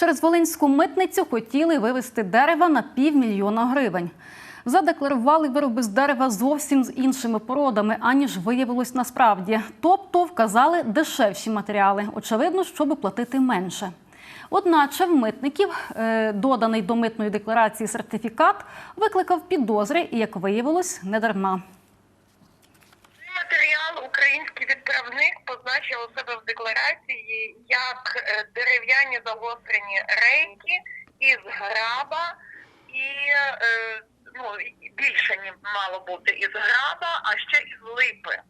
Через Волинську митницю хотіли вивезти дерева на півмільйона гривень. Задекларували вироби з дерева зовсім з іншими породами, аніж виявилось насправді. Тобто вказали дешевші матеріали. Очевидно, щоб платити менше. Одначе в митників е, доданий до митної декларації сертифікат викликав підозри і, як виявилось, недарма. Цей відправник позначив у себе в декларації як е, дерев'яні загострені рейки із граба і е, ну, більше ні мало бути із граба, а ще із липи.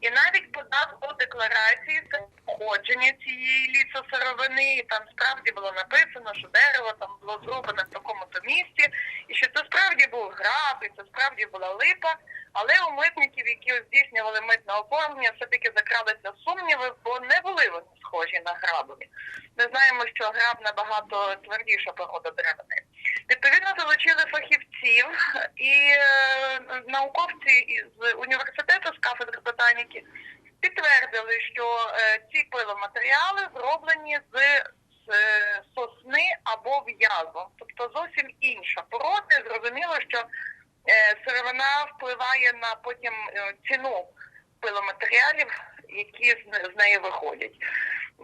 І навіть подав у декларації це походження цієї лісосировини, і там справді було написано, що дерево там було зроблено в такому-то місці, і що це справді був граб, і це справді була липа. Але у митників, які здійснювали митне оформлення, все-таки закралися сумніви, бо не були вони схожі на грабові. Ми знаємо, що граб набагато твердіша порода деревини. Відповідно, залучили фахівців і е, науковці із університету з кафедри ботаніки підтвердили, що е, ці пиломатеріали зроблені з, е, сосни або в'язу, тобто зовсім інша порода. Зрозуміло, що е, сировина впливає на потім е, ціну пиломатеріалів, які з, з неї виходять.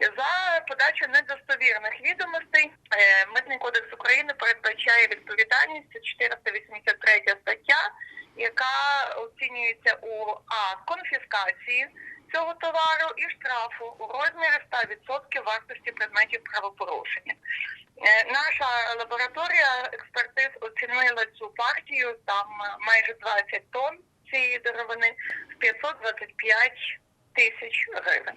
За подачу недостовірних відомостей е, Митний кодекс України передбачає відповідальність 483 стаття, яка оцінюється у а конфіскації цього товару і штрафу у розмірі 100% вартості предметів правопорушення. Е, Наша лабораторія експертиз оцінила цю партію там е, майже 20 тонн цієї деревини в 525 тисяч гривень.